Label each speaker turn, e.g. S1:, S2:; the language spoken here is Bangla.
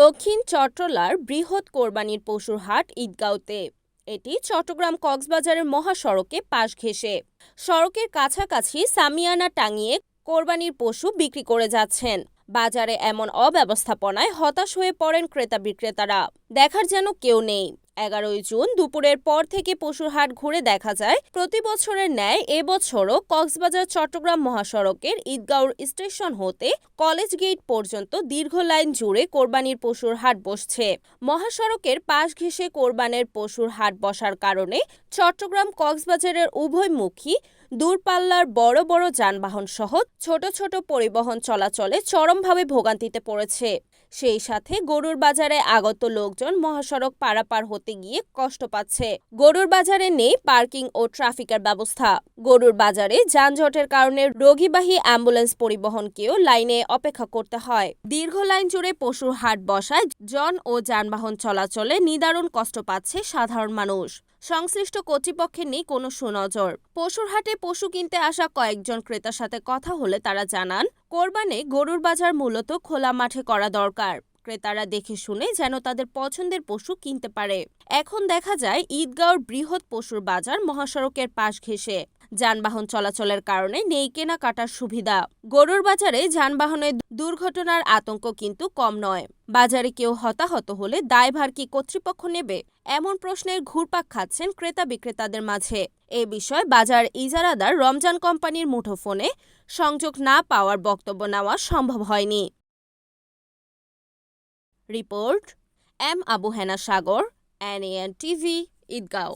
S1: দক্ষিণ চট্টলার বৃহৎ কোরবানির পশুর হাট ঈদগাঁওতে। এটি চট্টগ্রাম কক্সবাজারের মহাসড়কে পাশ ঘেঁষে। সড়কের কাছাকাছি সামিয়ানা টাঙিয়ে কোরবানির পশু বিক্রি করে যাচ্ছেন। বাজারে এমন অব্যবস্থাপনায় হতাশ হয়ে পড়েন ক্রেতা বিক্রেতারা। দেখার যেন কেউ নেই। এগারোই জুন দুপুরের পর থেকে পশুর হাট ঘুরে দেখা যায়। প্রতি বছরের ন্যায় এবছরও কক্সবাজার, চট্টগ্রাম মহাসড়কের ঈদগাঁওর স্টেশন হতে কলেজ গেট পর্যন্ত দীর্ঘ লাইন জুড়ে কোরবানির পশুর হাট বসছে। মহাসড়কের পাশ ঘেঁষে কোরবানের পশুর হাট বসার কারণে চট্টগ্রাম কক্সবাজারের উভয়মুখী দূরপাল্লার বড় বড় যানবাহন সহ ছোট ছোট পরিবহন চলাচলে চরমভাবে ভোগান্তিতে পড়েছে। সেই সাথে গরুর বাজারে আগত লোকজন মহাসড়ক পারাপার হতে গিয়ে কষ্ট পাচ্ছে। গরুর বাজারে নেই পার্কিং ও ট্রাফিকের ব্যবস্থা। গরুর বাজারে যানজটের কারণে রোগীবাহী অ্যাম্বুলেন্স পরিবহনকেও লাইনে অপেক্ষা করতে হয়। দীর্ঘ লাইন জুড়ে পশুর হাট বসায় জন ও যানবাহন চলাচলে নিদারুণ কষ্ট পাচ্ছে সাধারণ মানুষ। সংশ্লিষ্ট কর্তৃপক্ষের নেই কোনো সুনজর। পশুর হাটে পশু কিনতে আসা কয়েকজন ক্রেতার সাথে কথা হলে তারা জানান, কোরবানে গরুর বাজার মূলত খোলা মাঠে করা দরকার। ক্রেতারা দেখে শুনে যেন তাদের পছন্দের পশু কিনতে পারে। এখন দেখা যায়, ঈদগাঁওর বৃহৎ পশুর বাজার মহাসড়কের পাশ ঘেঁষে। যানবাহন চলাচলের কারণে নেই কেনাকাটার সুবিধা। গরুর বাজারে যানবাহনের দুর্ঘটনার আতঙ্ক কিন্তু কম নয়। বাজারে কেউ হতাহত হলে দায়ভার কি কর্তৃপক্ষ নেবে? এমন প্রশ্নের ঘুরপাক খাচ্ছেন ক্রেতা বিক্রেতাদের মাঝে। এ বিষয়ে বাজার ইজারাদার রমজান কোম্পানির মুঠোফোনে সংযোগ না পাওয়ার বক্তব্য নেওয়া সম্ভব হয়নি। Report M Abu Hena Sagar N N TV Eidgaon.